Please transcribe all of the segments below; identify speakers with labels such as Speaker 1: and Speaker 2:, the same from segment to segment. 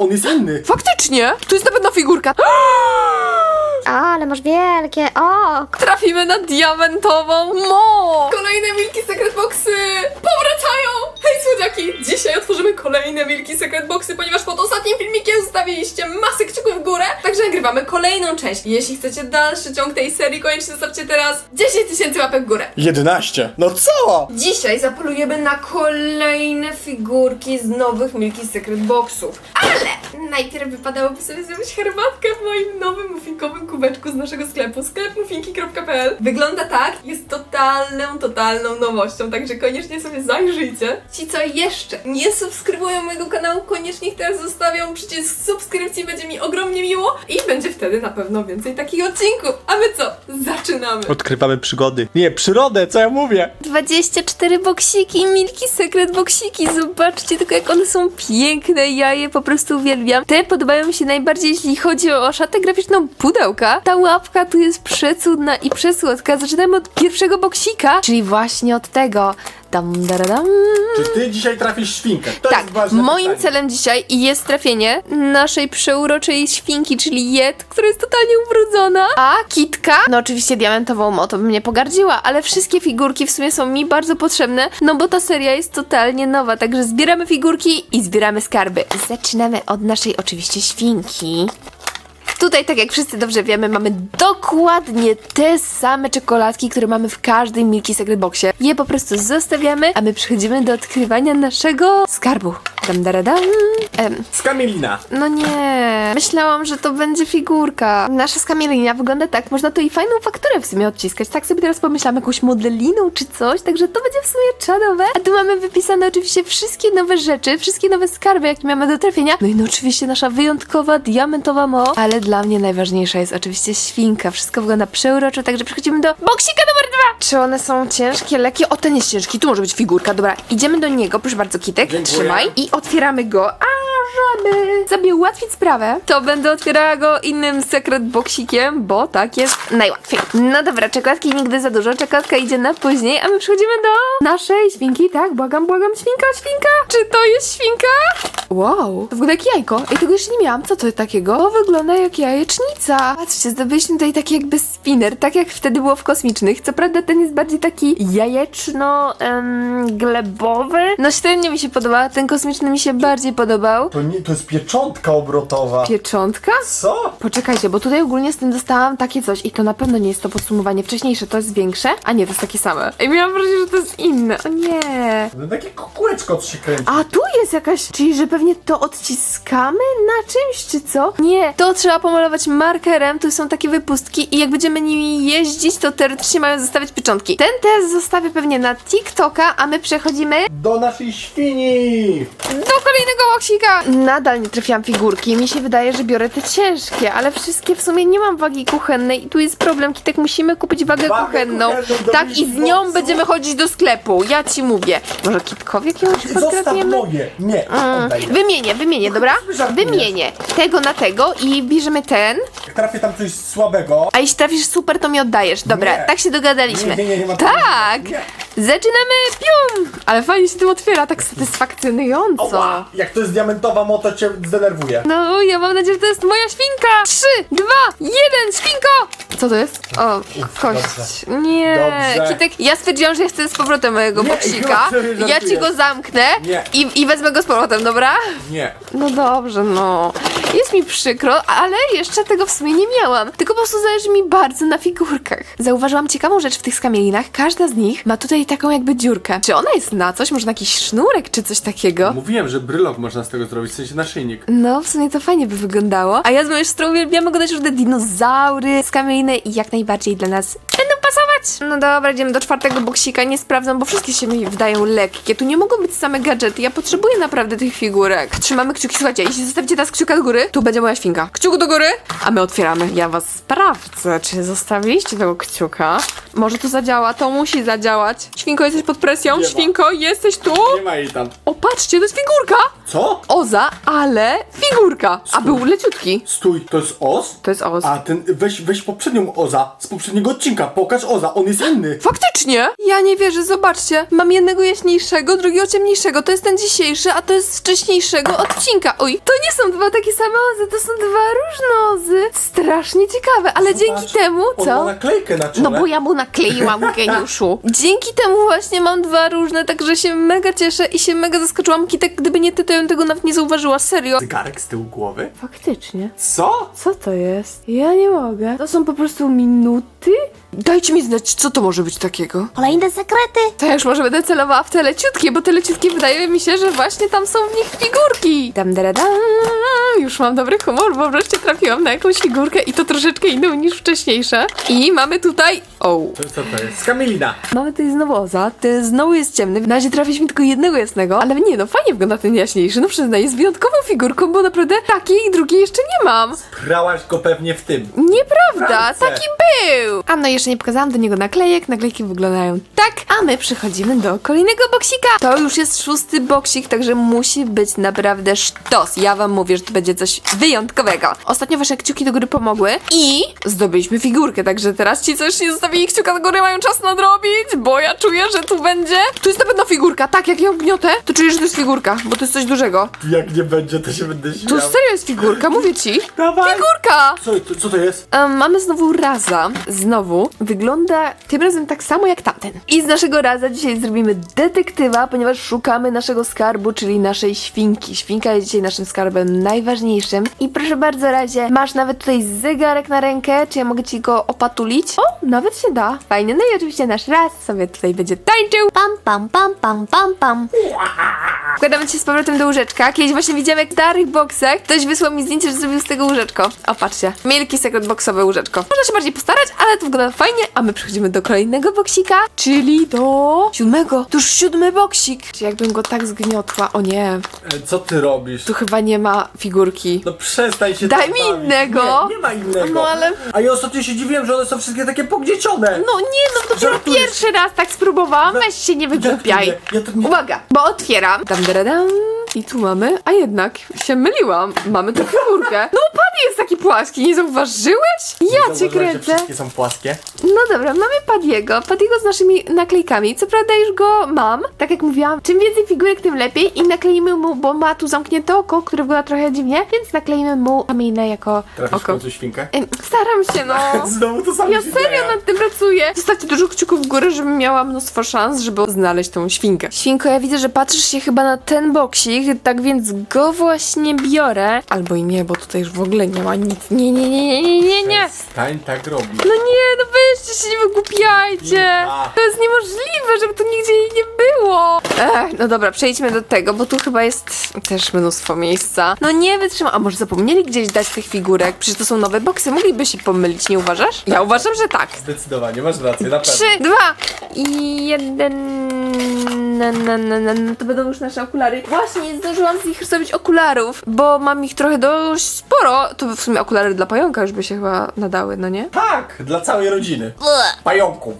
Speaker 1: On jest inny.
Speaker 2: Faktycznie! To jest na pewno figurka.
Speaker 3: Ale masz wielkie. O,
Speaker 2: Trafimy na diamentową mo! Kolejne Milki Secret Boxy powracają! Słodziaki! Dzisiaj otworzymy kolejne Milki Secret Boxy, ponieważ pod ostatnim filmikiem zostawiliście masę kciuków w górę, także nagrywamy kolejną część. Jeśli chcecie dalszy ciąg tej serii, koniecznie zostawcie teraz 10 tysięcy łapek w górę.
Speaker 1: 11. No co?
Speaker 2: Dzisiaj zapolujemy na kolejne figurki z nowych Milky Secret Boxów. Ale najpierw wypadałoby sobie zrobić herbatkę w moim nowym muffinkowym kubeczku z naszego sklepu, sklepmuffinki.pl. Wygląda tak, jest totalną, totalną nowością, także koniecznie sobie zajrzyjcie. Ci, co jeszcze nie subskrybują mojego kanału, koniecznie ich teraz zostawią przycisk subskrypcji, będzie mi ogromnie miło i będzie wtedy na pewno więcej takich odcinków. A my co? Zaczynamy!
Speaker 1: Odkrywamy przygody. Nie, przyrodę, co ja mówię?
Speaker 2: 24 boksiki, Milki Secret boksiki. Zobaczcie tylko jak one są piękne. Ja je po prostu uwielbiam. Te podobają mi się najbardziej, jeśli chodzi o szatę graficzną pudełka. Ta łapka tu jest przecudna i przesłodka. Zaczynamy od pierwszego boksika, czyli właśnie od tego. Dam, daradam.
Speaker 1: Czy ty dzisiaj trafisz świnkę? To
Speaker 2: Tak,
Speaker 1: jest ważne
Speaker 2: moim
Speaker 1: pytanie.
Speaker 2: celem dzisiaj jest trafienie naszej przeuroczej świnki, czyli Jet, która jest totalnie ubrudzona. A Kitka, no oczywiście diamentową moto bym nie pogardziła, ale wszystkie figurki w sumie są mi bardzo potrzebne, no bo ta seria jest totalnie nowa, także zbieramy figurki i zbieramy skarby. Zaczynamy od naszej oczywiście świnki. Tutaj, tak jak wszyscy dobrze wiemy, mamy dokładnie te same czekoladki, które mamy w każdej Milky Secret Boxie. Je po prostu zostawiamy, a my przechodzimy do odkrywania naszego skarbu. Dam. Em,
Speaker 1: Skamielina.
Speaker 2: no nie, myślałam, że to będzie figurka. Nasza skamielina wygląda tak, można tu i fajną fakturę w sumie odciskać. Tak sobie teraz pomyślałam, jakąś modeliną czy coś, także to będzie w sumie czadowe. A tu mamy wypisane oczywiście wszystkie nowe rzeczy, wszystkie nowe skarby, jakie mamy do trafienia. No i no oczywiście nasza wyjątkowa, diamentowa mo. Ale dla mnie najważniejsza jest oczywiście świnka. Wszystko wygląda przeuroczo, także przechodzimy do boksika numer dwa. Czy one są ciężkie, lekkie? O, ten jest ciężki, tu może być figurka. Dobra, idziemy do niego, proszę bardzo, Kitek,
Speaker 1: Dziękuję.
Speaker 2: trzymaj. I otwieramy go, a żeby sobie ułatwić sprawę, to będę otwierała go innym sekret boksikiem, bo tak jest najłatwiej. No dobra, czekoladki nigdy za dużo, czekoladka idzie na później, a my przechodzimy do naszej świnki, tak? Błagam, błagam, świnka, świnka! Czy to jest świnka? Wow, to wygląda jak jajko. Ej, tego jeszcze nie miałam. Co to takiego? To wygląda jak jajecznica. Patrzcie, zdobyliśmy tutaj taki jakby spinner, tak jak wtedy było w kosmicznych. Co prawda ten jest bardziej taki jajeczno-glebowy. no średnio mi się podoba, ten kosmiczny mi się bardziej podobał.
Speaker 1: To, nie, to jest pieczątka obrotowa.
Speaker 2: Pieczątka?
Speaker 1: Co?
Speaker 2: Poczekajcie, bo tutaj ogólnie z tym dostałam takie coś i to na pewno nie jest to podsumowanie wcześniejsze, to jest większe, a nie, to jest takie same. I miałam wrażenie, że to jest inne, o nie.
Speaker 1: To takie kółeczko, co się kręci.
Speaker 2: A tu jest jakaś, czyli że pewnie to odciskamy na czymś, czy co? Nie, to trzeba pomalować markerem, tu są takie wypustki i jak będziemy nimi jeździć, to teoretycznie mają zostawiać pieczątki. Ten test zostawię pewnie na TikToka, a my przechodzimy
Speaker 1: Do naszej świni.
Speaker 2: do kolejnego boksika! Nadal nie trafiłam figurki. Mi się wydaje, że biorę te ciężkie, ale wszystkie w sumie nie mam wagi kuchennej i tu jest problem, Kitek, musimy kupić wagę
Speaker 1: Wagę
Speaker 2: kuchenną.
Speaker 1: kuchenną do
Speaker 2: Tak, i z nią będziemy chodzić do sklepu, ja ci mówię. Może Kitkowi jakiegoś
Speaker 1: Zostaw
Speaker 2: podkradniemy?
Speaker 1: moje. Nie,
Speaker 2: Mm,
Speaker 1: oddaj.
Speaker 2: Wymienię, wymienię, dobra?
Speaker 1: żartujesz.
Speaker 2: Wymienię tego na tego i bierzemy ten.
Speaker 1: Jak trafię tam coś słabego.
Speaker 2: A jeśli trafisz super, to mi oddajesz. Dobra,
Speaker 1: Nie.
Speaker 2: tak się dogadaliśmy.
Speaker 1: Nie, nie, nie, nie ma
Speaker 2: tak!
Speaker 1: Nie.
Speaker 2: Zaczynamy! Pium! Ale fajnie się tym otwiera, tak satysfakcjonująco.
Speaker 1: Oła, jak to jest diamentowa moto, cię zdenerwuje.
Speaker 2: No, ja mam nadzieję, że to jest moja świnka! Trzy, dwa, jeden, świnko! Co to jest? O, kość. Nie,
Speaker 1: Dobrze.
Speaker 2: Kitek, ja stwierdziłam, że chcę z powrotem mojego
Speaker 1: Nie,
Speaker 2: boksika.
Speaker 1: ja sobie
Speaker 2: Ja ci go zamknę
Speaker 1: Nie.
Speaker 2: i, i wezmę go z powrotem, dobra?
Speaker 1: Nie.
Speaker 2: No dobrze, no. Jest mi przykro, ale jeszcze tego w sumie nie miałam. Tylko po prostu zależy mi bardzo na figurkach. Zauważyłam ciekawą rzecz w tych skamielinach. Każda z nich ma tutaj taką jakby dziurkę. Czy ona jest na coś? Może na jakiś sznurek czy coś takiego?
Speaker 4: Mówiłem, że brylok można z tego zrobić, w sensie naszyjnik.
Speaker 2: No, w sumie to fajnie by wyglądało. A ja z moją siostrą uwielbiamy oglądać różne dinozaury, skamieliny i jak najbardziej dla nas będą No dobra, idziemy do czwartego boksika. Nie sprawdzam, bo wszystkie się mi wydają lekkie. Tu nie mogą być same gadżety. Ja potrzebuję naprawdę tych figurek. Trzymamy kciuki. Słuchajcie, jeśli zostawicie teraz kciuka do góry, tu będzie moja świnka. Kciuk do góry, a my otwieramy. Ja was sprawdzę, czy zostawiliście tego kciuka. Może to zadziała, to musi zadziałać. Świnko, jesteś pod presją?
Speaker 1: Nie ma.
Speaker 2: Świnko, jesteś tu?
Speaker 4: Nie ma jej tam.
Speaker 2: O, patrzcie, to jest figurka!
Speaker 1: Co?
Speaker 2: Oza, ale figurka. A był leciutki.
Speaker 1: Stój, to jest os?
Speaker 2: To jest Oz.
Speaker 1: A ten, weź, weź poprzednią oza z poprzedniego odcinka, pokaż oza. Oza, on jest inny.
Speaker 2: Faktycznie! Ja nie wierzę, zobaczcie. Mam jednego jaśniejszego, drugiego ciemniejszego. To jest ten dzisiejszy, a to jest z wcześniejszego odcinka. Oj, to nie są dwa takie same ozy, to są dwa różne ozy. Strasznie ciekawe, ale
Speaker 1: Zobacz,
Speaker 2: dzięki temu,
Speaker 1: On
Speaker 2: co?
Speaker 1: ma naklejkę na czole.
Speaker 2: No bo ja mu nakleiłam geniuszu. Dzięki temu właśnie mam dwa różne, także się mega cieszę i się mega zaskoczyłam. Kitek, gdyby nie ty, to ja bym tego nawet nie zauważyła, serio.
Speaker 1: Zegarek z tyłu głowy?
Speaker 2: Faktycznie.
Speaker 1: Co?
Speaker 2: Co to jest? Ja nie mogę. To są po prostu minuty? Dajcie mi znać, co to może być takiego.
Speaker 3: Kolejne sekrety.
Speaker 2: To ja już może będę celowała w te leciutkie, bo te leciutkie wydaje mi się, że właśnie tam są w nich figurki. Dam, dam, dam. Już mam dobry humor, bo wreszcie trafiłam na jakąś figurkę i to troszeczkę inną niż wcześniejsze. I mamy tutaj... O,
Speaker 1: co to jest? Skamilina.
Speaker 2: Mamy tutaj znowu oza, ten znowu jest ciemny. Na razie trafiliśmy tylko jednego jasnego, ale nie no, fajnie wygląda ten jaśniejszy. No przyznaję, jest wyjątkową figurką, bo naprawdę takiej i drugiej jeszcze nie mam.
Speaker 1: Prałaś go pewnie w tym.
Speaker 2: Nieprawda,
Speaker 1: Prawda.
Speaker 2: taki był! A no jeszcze nie pokazałam do niego naklejek, naklejki wyglądają tak, a my przechodzimy do kolejnego boksika. To już jest szósty boksik, także musi być naprawdę sztos. Ja wam mówię, że to będzie coś wyjątkowego. Ostatnio wasze kciuki do góry pomogły i zdobyliśmy figurkę, także teraz ci, co jeszcze nie zostawili kciuka do góry, mają czas nadrobić, bo ja czuję, że tu będzie... Tu jest na pewno figurka, tak, jak ją gniotę, to czuję, że to jest figurka, bo to jest coś dużego.
Speaker 1: Jak nie będzie, to się będę śmiał.
Speaker 2: Tu serio jest figurka, mówię ci.
Speaker 1: Dawaj.
Speaker 2: Figurka!
Speaker 1: Co, to, co to jest?
Speaker 2: Em, mamy znowu raza. Znowu. Wygląda tym razem tak samo jak tamten. I z naszego raza dzisiaj zrobimy detektywa, ponieważ szukamy naszego skarbu, czyli naszej świnki. Świnka jest dzisiaj naszym skarbem najważniejszym. I proszę bardzo, razie, masz nawet tutaj zegarek na rękę. Czy ja mogę ci go opatulić? O, nawet się da. Fajnie. No i oczywiście nasz raz sobie tutaj będzie tańczył.
Speaker 3: Pam, pam, pam, pam, pam, pam.
Speaker 2: Wkładamy się z powrotem do łóżeczka. Kiedyś właśnie widziałam jak w starych boksach ktoś wysłał mi zdjęcie, że zrobił z tego łóżeczko. O, patrzcie. Milki Secret boxowe łóżeczko. Można się bardziej postarać, ale to wygląda fajnie. A my przechodzimy do kolejnego boksika, czyli do siódmego. To już siódmy boksik. Czy jakbym go tak zgniotła? O nie,
Speaker 1: E, Co ty robisz?
Speaker 2: tu chyba nie ma figurki.
Speaker 1: No przestań się
Speaker 2: Daj
Speaker 1: tak
Speaker 2: mi
Speaker 1: bawić.
Speaker 2: innego.
Speaker 1: Nie, nie ma innego.
Speaker 2: No ale-
Speaker 1: A ja ostatnio się dziwiłem, że one są wszystkie takie pogdziecione.
Speaker 2: No nie, no dopiero
Speaker 1: Żartujesz.
Speaker 2: pierwszy raz tak spróbowałam. Weź się nie wygłupiaj.
Speaker 1: Żartuję. Ja nie...
Speaker 2: Uwaga, bo otwieram. Dam, dam, dam. I tu mamy, a jednak się myliłam. Mamy tu figurkę. No pad jest taki płaski, nie zauważyłeś? Ja cię kręcę.
Speaker 1: wszystkie są płaskie.
Speaker 2: No dobra, mamy Padiego. Padiego z naszymi naklejkami. Co prawda już go mam. Tak jak mówiłam, czym więcej figurek, tym lepiej. I nakleimy mu, bo ma tu zamknięte oko, które wygląda trochę dziwnie, więc nakleimy mu kamienne jako
Speaker 1: Trafisz w
Speaker 2: oko.
Speaker 1: końcu świnkę?
Speaker 2: Em, Staram się, no.
Speaker 1: Znowu to samo
Speaker 2: Ja
Speaker 1: się
Speaker 2: serio
Speaker 1: dzieje.
Speaker 2: nad tym pracuję. Zostawcie dużo kciuków w górę, żebym miała mnóstwo szans, żeby znaleźć tą świnkę. Świnko, ja widzę, że patrzysz się chyba na ten boksik, tak więc go właśnie biorę. Albo i nie, bo tutaj już w ogóle nie ma nic. Nie, nie, nie, nie, nie, nie, nie.
Speaker 1: Przestań tak robić.
Speaker 2: No nie, no weźcie się, nie wygłupiajcie. To jest niemożliwe, żeby tu nigdzie nie było. Ech, no dobra, przejdźmy do tego, bo tu chyba jest też mnóstwo miejsca. No nie wytrzymam. A może zapomnieli gdzieś dać tych figurek? Przecież to są nowe boksy, mogliby się pomylić, nie uważasz? Ja uważam, że tak.
Speaker 1: Zdecydowanie, masz rację, na pewno.
Speaker 2: Trzy, dwa i jeden. Na, na, na, na, na. To będą już nasze okulary. Właśnie, nie zdążyłam z nich zrobić okularów, bo mam ich trochę dość sporo. To w sumie okulary dla pająka już by się chyba nadały, no nie?
Speaker 1: Tak, dla całej rodziny. Pająku.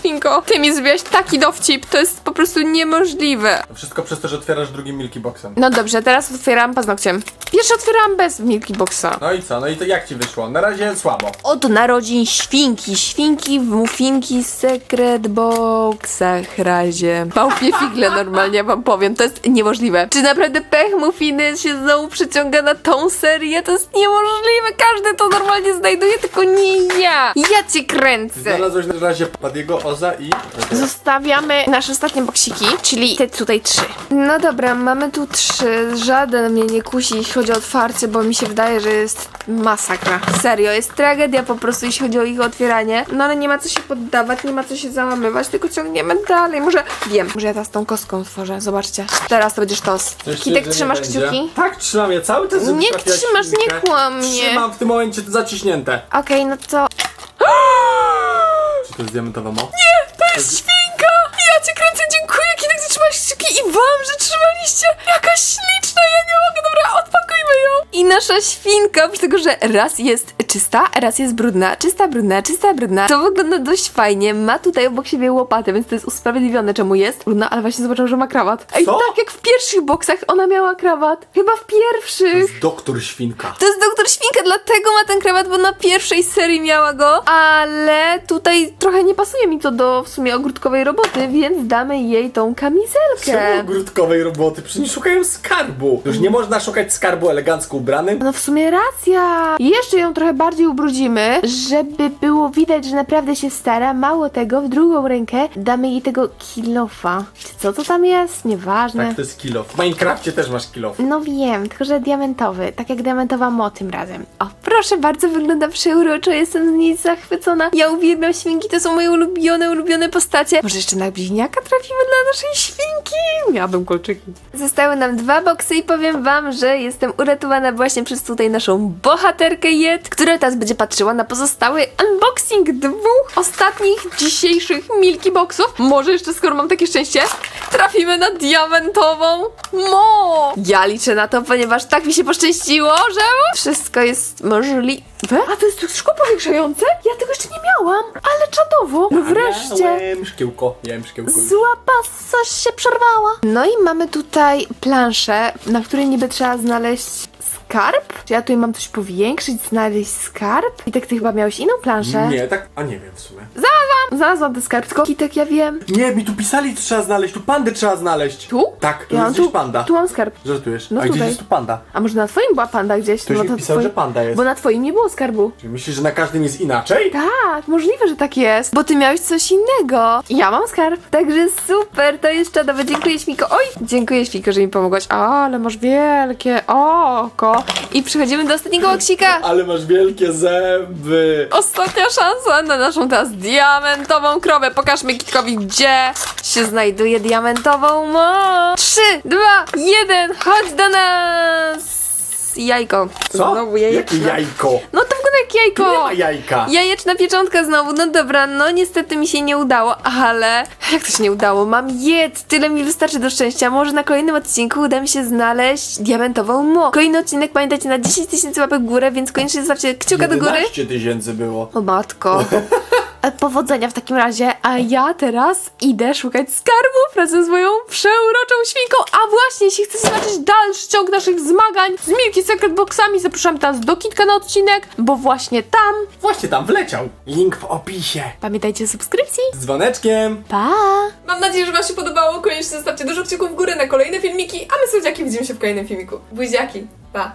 Speaker 2: Świnko, ty mi zrobiłaś taki dowcip, to jest po prostu niemożliwe.
Speaker 1: To wszystko przez to, że otwierasz drugim Milky Boxem.
Speaker 2: No dobrze, teraz otwieram paznokciem. Pierwszy otwieram bez Milky Boxa.
Speaker 1: No i co? No i to jak ci wyszło? Na razie słabo.
Speaker 2: Od narodzin świnki, świnki w muffinki Secret Boxach razie. Małpie figle normalnie wam powiem, to jest niemożliwe. Czy naprawdę pech muffiny się znowu przyciąga na tą serię? To jest niemożliwe, każdy to normalnie znajduje, tylko nie ja. Ja cię kręcę.
Speaker 1: Znalazłeś na razie Padiego, Oza i...
Speaker 2: Zostawiamy nasze ostatnie boksiki, czyli te tutaj trzy. No dobra, mamy tu trzy. Żaden mnie nie kusi, jeśli chodzi o otwarcie, bo mi się wydaje, że jest masakra. Serio, jest tragedia po prostu, jeśli chodzi o ich otwieranie. No ale nie ma co się poddawać, nie ma co się załamywać, tylko ciągniemy dalej. Może, wiem, może ja teraz tą kostką otworzę, zobaczcie. Teraz to będzie sztos.
Speaker 1: Coś
Speaker 2: Kitek,
Speaker 1: czuję, że nie
Speaker 2: trzymasz
Speaker 1: będzie.
Speaker 2: kciuki?
Speaker 1: Tak, trzymam je cały czas. żeby
Speaker 2: Nie trzymasz, nie kłam mnie.
Speaker 1: Trzymam w tym momencie zaciśnięte.
Speaker 2: Okej, no to...
Speaker 1: To jest diamentowa moc?
Speaker 2: To jest świnka! Ja cię kręcę, dziękuję, Kitek, że trzymasz kciuki i wam, że trzymaliście. Jakaś śliczna, ja nie mogę, dobra, odpakujmy ją. I nasza świnka, oprócz tego, że raz jest czysta, a raz jest brudna, czysta, brudna, czysta, brudna. To wygląda dość fajnie, ma tutaj obok siebie łopatę, więc to jest usprawiedliwione, czemu jest brudna, ale właśnie zobaczyłam, że ma krawat. Ej,
Speaker 1: Co?
Speaker 2: tak jak w pierwszych boksach ona miała krawat. Chyba w pierwszych.
Speaker 1: Doktor Świnka.
Speaker 2: To jest doktor Świnka, dlatego ma ten krawat, bo na pierwszej serii miała go, ale tutaj trochę nie pasuje mi to do w sumie ogródkowej roboty, więc damy jej tą kamizelkę.
Speaker 1: Czemu ogródkowej roboty? Przecież szukają skarbu. Już nie można szukać skarbu elegancko ubranym.
Speaker 2: No w sumie racja. Jeszcze ją trochę bardziej ubrudzimy, żeby było widać, że naprawdę się stara. Mało tego, w drugą rękę damy jej tego kilofa. Czy co to tam jest? Nieważne.
Speaker 1: Tak, to jest kill off. W Minecrafcie też masz kill off.
Speaker 2: No wiem, tylko że diamentowy, tak jak diamentowa mo tym razem. O, proszę bardzo, wygląda przeuroczo, jestem z niej zachwycona. Ja uwielbiam świnki, to są moje ulubione, ulubione postacie. Może jeszcze na bliźniaka trafimy dla naszej świnki? Miałabym kolczyki. Zostały nam dwa boksy i powiem wam, że jestem uratowana właśnie przez tutaj naszą bohaterkę Jed, która teraz będzie patrzyła na pozostały unboxing dwóch ostatnich dzisiejszych Milki Boxów. Może jeszcze, skoro mam takie szczęście, trafimy na diamentową Mo! Ja liczę na to, ponieważ tak mi się poszczęściło, że wszystko jest możliwe. A to jest szkło powiększające? Ja tego jeszcze nie miałam, ale czadowo. No wreszcie.
Speaker 1: Miałem szkiełko. Miałem szkiełko. już.
Speaker 3: Złapa, coś się przerwała.
Speaker 2: No i mamy tutaj planszę, na której niby trzeba znaleźć skarb. Czy ja tutaj mam coś powiększyć, znaleźć skarb? I tak ty chyba miałeś inną planszę.
Speaker 1: Nie, tak. A nie wiem w sumie.
Speaker 2: Znalazłam ten skarb, tylko Kitek ja wiem.
Speaker 1: Nie, mi tu pisali, co trzeba znaleźć. Tu pandę trzeba znaleźć.
Speaker 2: Tu?
Speaker 1: Tak, tu
Speaker 2: Ja mam
Speaker 1: jest gdzieś panda.
Speaker 2: tu mam skarb.
Speaker 1: Żartujesz.
Speaker 2: No
Speaker 1: A gdzieś
Speaker 2: tutaj.
Speaker 1: jest tu panda.
Speaker 2: A może na twoim była panda gdzieś?
Speaker 1: Ktoś mi
Speaker 2: to
Speaker 1: pisał, że panda jest.
Speaker 2: Bo na twoim nie było skarbu.
Speaker 1: Czy myślisz, że na każdym jest inaczej?
Speaker 2: Tak, możliwe, że tak jest, bo ty miałeś coś innego. Ja mam skarb, także super, to jest czadowe. Dziękuję Świko. Oj, dziękuję Świko, że mi pomogłaś. Ale masz wielkie oko. I przechodzimy do ostatniego oksika.
Speaker 1: Ale masz wielkie zęby.
Speaker 2: Ostatnia szansa na naszą teraz diamentową krowę. Pokażmy Kitkowi, gdzie się znajduje diamentową moc. Trzy, dwa, jeden, chodź do nas! Jajko.
Speaker 1: Co?
Speaker 2: Znowu
Speaker 1: Jakie
Speaker 2: jajeczna.
Speaker 1: jajko?
Speaker 2: No to wygląda jak jajko.
Speaker 1: Tu nie ma jajka.
Speaker 2: Jajeczna pieczątka znowu, no dobra, no niestety mi się nie udało, ale jak to się nie udało? Mam jed, tyle mi wystarczy do szczęścia. Może na kolejnym odcinku uda mi się znaleźć diamentową mo. Kolejny odcinek pamiętajcie na 10 tysięcy łapek w górę, więc koniecznie zostawcie kciuka do góry.
Speaker 1: 11 tysięcy było.
Speaker 2: O matko. E, Powodzenia w takim razie, a ja teraz idę szukać skarbów razem z moją przeuroczą świnką. A właśnie, jeśli chcecie zobaczyć dalszy ciąg naszych zmagań z Milky Secret Boxami, zapraszam teraz do Kitka na odcinek, bo właśnie tam
Speaker 1: Właśnie tam wleciał. Link w opisie.
Speaker 2: pamiętajcie o subskrypcji.
Speaker 1: Z dzwoneczkiem.
Speaker 3: Pa!
Speaker 2: Mam nadzieję, że Wam się podobało. Koniecznie zostawcie dużo kciuków w górę na kolejne filmiki, a my słodziaki widzimy się w kolejnym filmiku. Buziaki, pa!